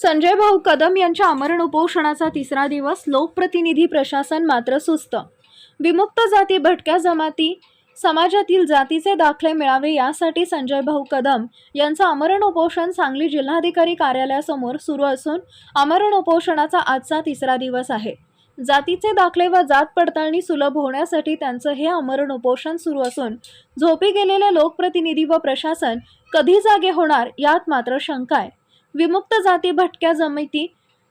संजय भाऊ कदम यांच्या आमरण उपोषणाचा तिसरा दिवस लोकप्रतिनिधी प्रशासन मात्र सुस्त. विमुक्त जाती भटक्या जमाती समाजातील जातीचे दाखले मिळावे यासाठी संजय भाऊ कदम यांचं आमरण उपोषण सांगली जिल्हाधिकारी कार्यालयासमोर सुरू असून आमरण उपोषणाचा आजचा तिसरा दिवस आहे. जातीचे दाखले व जात पडताळणी सुलभ होण्यासाठी त्यांचं हे आमरण उपोषण सुरू असून झोपी गेलेले लोकप्रतिनिधी व प्रशासन कधी जागे होणार यात मात्र शंका आहे. विमुक्त जाती भटक्या जमिती.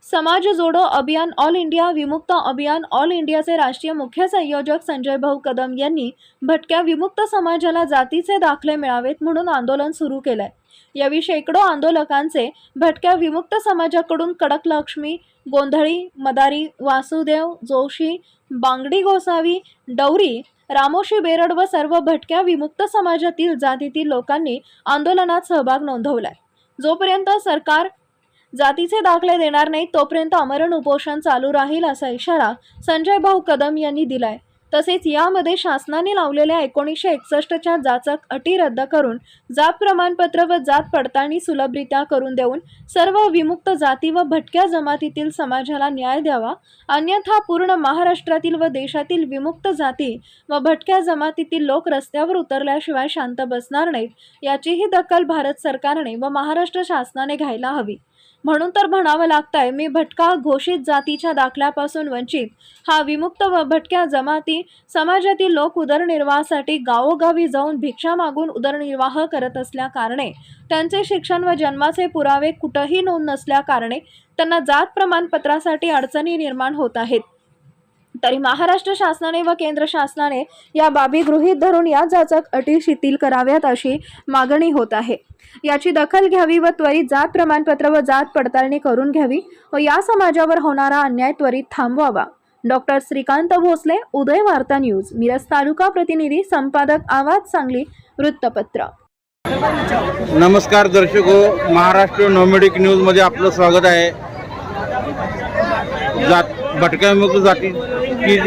समाज जोडो अभियान ऑल इंडिया विमुक्त अभियान ऑल इंडियाचे राष्ट्रीय मुख्य संयोजक संजय भाऊ कदम यांनी भटक्या विमुक्त समाजाला जातीचे दाखले मिळावेत म्हणून आंदोलन सुरू केलंय. यावेळी शेकडो आंदोलकांचे भटक्या विमुक्त समाजाकडून कडक लक्ष्मी गोंधळी मदारी वासुदेव जोशी बांगडी गोसावी डौरी रामोशी बेरड व सर्व भटक्या विमुक्त समाजातील जातीतील लोकांनी आंदोलनात सहभाग नोंदवलाय. जोपर्यंत सरकार जातीचे दाखले देणार नाही तोपर्यंत अमरण उपोषण चालू राहील असा इशारा संजय भाऊ कदम यांनी दिलाय. तसेच यामध्ये शासनाने लावलेल्या एकोणीसशे एकसष्टच्या जाचक अटी रद्द करून जात प्रमाणपत्र व जात पडताळणी सुलभरित्या करून देऊन सर्व विमुक्त जाती व भटक्या जमातीतील समाजाला न्याय द्यावा अन्यथा पूर्ण महाराष्ट्रातील व देशातील विमुक्त जाती व भटक्या जमातीतील लोक रस्त्यावर उतरल्याशिवाय शांत बसणार नाहीत याचीही दखल भारत सरकारने व महाराष्ट्र शासनाने घ्यायला हवी. म्हणून तर म्हणावं लागतंय मी भटका घोषित जातीच्या दाखल्यापासून वंचित. हा विमुक्त व भटक्या जमाती समाजातील लोक उदरनिर्वाहासाठी गावोगावी जाऊन भिक्षा मागून उदरनिर्वाह करत असल्या कारणे त्यांचे शिक्षण व जन्माचे पुरावे कुठंही नोंद नसल्या कारणे त्यांना जात प्रमाणपत्रासाठी अडचणी निर्माण होत आहेत. तरी महाराष्ट्र शासनाने व केंद्र शासनाने या बाबी गृहीत धरून या जाचक अटी शिथिल कराव्यात अशी मागणी होत आहे. याची दखल घ्यावी व त्वरित जात प्रमाणपत्र व जात पडताळणी करून घ्यावी व या समाजावर होणारा अन्याय त्वरित थांबवावा. डॉक्टर श्रीकांत भोसले उदय वार्ता न्यूज मिरज तालुका प्रतिनिधी संपादक आवाज सांगली वृत्तपत्र. नमस्कार दर्शक हो, महाराष्ट्र नोमेडिक न्यूजमध्ये आपलं स्वागत आहे. जात भटक्यामुक्त जाती की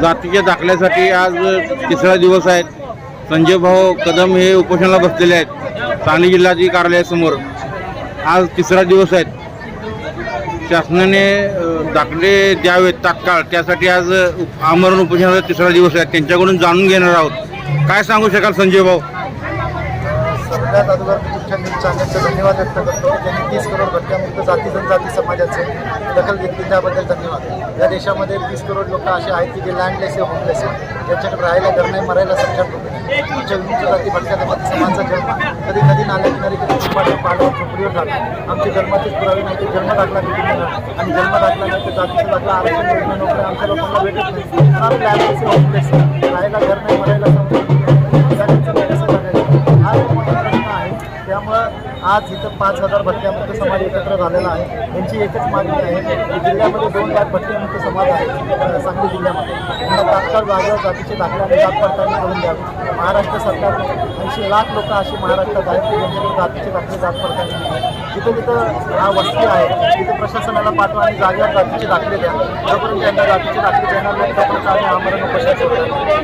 जातीच्या दाखल्यासाठी आज तिसरा दिवस आहे संजय भाऊ कदम हे उपोषणाला बसलेले आहेत. सांगली जिल्हाधिकारी कार्यालयासमोर आज तिसरा दिवस आहेत. शासनाने दाखले द्यावेत तात्काळ. त्यासाठी आज उप- आमरण उपोषणाचा तिसरा दिवस आहे. त्यांच्याकडून जाणून घेणार आहोत. काय सांगू शकाल संजय भाऊ? सगळ्यात अगोदर मी न्यूज चॅनलचे धन्यवाद व्यक्त करतो. त्यांनी तीस करोड भटक्यामुक्त जाती जनजाती समाजाचे दखल घेतली त्याबद्दल धन्यवाद. या देशामध्ये तीस करोड लोक असे आहेत की जे लँडलेस आहे होमलेस आहे. त्यांच्याकडे राहायला घर नाही मरायला सक्षम होते आमच्या विमुक्त जाती भटक्या जमाती समाजाचा जन्म. कधी कधी नाल्या किनारी कधी फुटपाटी पाडून झोपडीवर झाला. आमचे जन्माचेच पुरावे नाही ते जन्म दाखला भेटून आणि जन्म दाखला नाही तर जातीचा आरक्षण नोकऱ्या आमच्या लोकांना भेटत नाही. आम्ही लँडलेस आहे होमलेस राहायला घर नाही मरायला आज इथं पाच हजार भटक्यामुक्त समाज एकत्र झालेला आहे. यांची एकच मागणी आहे की जिल्ह्यामध्ये दोन लाख भटक्यामुक्त समाज आहे सांगली जिल्ह्यामध्ये. त्यांना तात्काळ जागेवर जातीचे दाखले आणि जात पडताळणी करून द्यावी. महाराष्ट्र सरकारने ऐंशी लाख लोक अशी महाराष्ट्रात आहेत की ज्यांच्याकडे जातीचे दाखले जात पडताळणी नाही. जिथं जिथं हा वस्ती आहे तिथं प्रशासनाला पाठवा आणि जागेवर जातीचे दाखले द्या. जोपर्यंत त्यांना जातीचे दाखले देणार नाही तोपर्यंत आम्ही आमरण उपोषण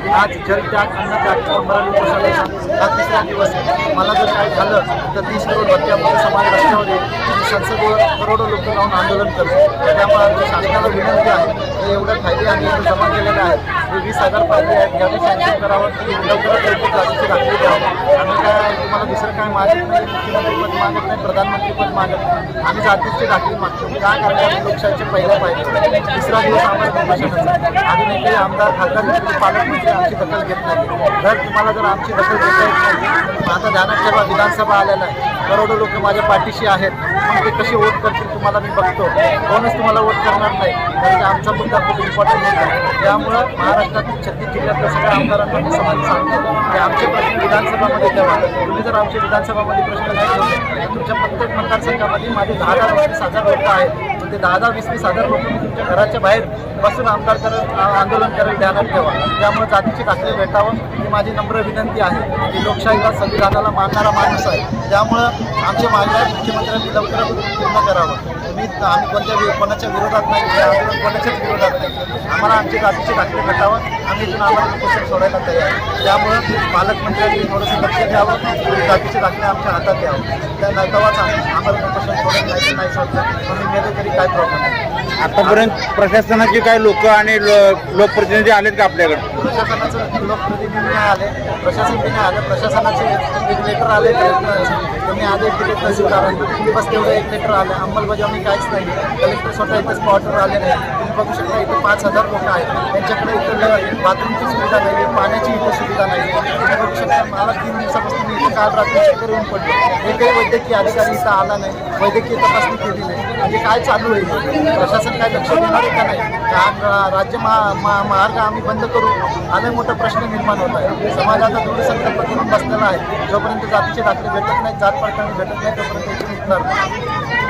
आज जलत्याग अन्नत्याग अन्न हा तिसरा दिवस आहे. मला जर काय झालं तर तीस करोड भटक्यामध्ये समाज रस्त्यावर येईल संसदेवर करोडो लोक लावून आंदोलन करतो त्यामुळे आमच्या शासनाला विनंती आहे की एवढे फायदे आम्ही जमा केलेले आहेत वीस हजार फायदे आहेत. यावे शासन करावं लवकरात लवकर जातीची दाखले द्यावं आम्ही काय तुम्हाला दुसरं काय मागत नाही मुख्यमंत्री पद मागत नाही प्रधानमंत्री पद मागत नाही. आम्ही जातीचे दाखले मागतो. काय करणार लोकशाहीचे पहिले पाहिजे तिसरा दिवस आम्हाला उपोषणाचा अजून एकही आमदार खासदार पालकमंत्री आमची दखल घेत नाही. जर तुम्हाला जर आमची दखल घेता येत नाही माझा ध्यानात ठेवा विधानसभा आलेला आहे. करोडो लोक माझ्या पाठीशी आहेत. मग ते कसे वोट करतील तुम्हाला मी बघतो. कोणच तुम्हाला वोट करणार नाही. कारण आमचा मुद्दा खूप इम्पॉर्टंट आहे त्यामुळं महाराष्ट्रातील छत्तीस जिल्ह्यातल्या सगळ्या आमदारांना समाज सांगतो. की आमचे प्रश्न विधानसभामध्ये ठेवा. तुम्ही जर आमचे विधानसभामध्ये प्रश्न नाही तुमच्या प्रत्येक मतदारसंघामध्ये माझे दहा दहा वीस हजार लोक आहेत. ते दहा दहा वीस वीस हजार लोक तुमच्या घराच्या बाहेर बसून आमदार करत आंदोलन करायला ध्यानात ठेवा त्यामुळे जातीची कात्री भेटावं ही माझी नम्र विनंती आहे. की लोकशाहीला संविधानाला मानणारा माणूस आहे. त्यामुळं आमचे मागण्या मुख्यमंत्र्यांनी लवकरात लवकर पूर्ण करावं. आम्ही आम्ही कोणत्या कोणाच्या विरोधात नाही आंदोलन कोणाच्याच विरोधात नाही. आम्हाला आमचे जातीचे दाखले भेटावं. आम्ही इथून आम्हाला उपोषण सोडायला तयार त्यामुळं पालकमंत्र्यांनी थोडंसं लक्ष द्यावं. जातीचे दाखले आमच्या हातात द्यावं. त्या तेव्हाच आम्ही आम्हाला उपोषण सोडायला नाही तर नाही सोडलं आम्ही मेले तरी काय प्रॉब्लेम नाही. आतापर्यंत प्रशासनाचे काय लोक आणि लोकप्रतिनिधी आलेत का आपल्याकडे? प्रशासनाचं लोकप्रतिनिधी नाही आले प्रशासन बी नाही आलं प्रशासनाचे एक लेटर आले कलेक्टरांचे आले आदेश दिले तहसीलदारांना. बस तेवढं एक लेटर आलं. अंमलबजावणी काहीच नाही कलेक्टर स्वतः इथं स्पॉटवर आले नाही तुम्ही बघू शकता इथे पाच हजार लोक आहेत. त्यांच्याकडे इथं बाथरूमची सुविधा नाही आहे पाण्याची इथं सुविधा नाही आहे तुम्ही बघू शकता मला तीन दिवसापासून मी इथं काल रात्री चक्कर येऊन पडलो. एकही वैद्यकीय अधिकारी इथं आला नाही. वैद्यकीय तपासणी केली नाही. म्हणजे काय चालू आहे? प्रशासन काय लक्ष देणार आहे का नाही? राज्य महा महा- मार्ग आम्ही बंद करू अनेक मोठा प्रश्न निर्माण होत आहे समाजाचा दृढ संकल्प करून बसलेला आहे. जोपर्यंत जातीचे दाखले भेटत नाही जात पडताळणी भेटत नाही तोपर्यंत इथून उठणार नाही.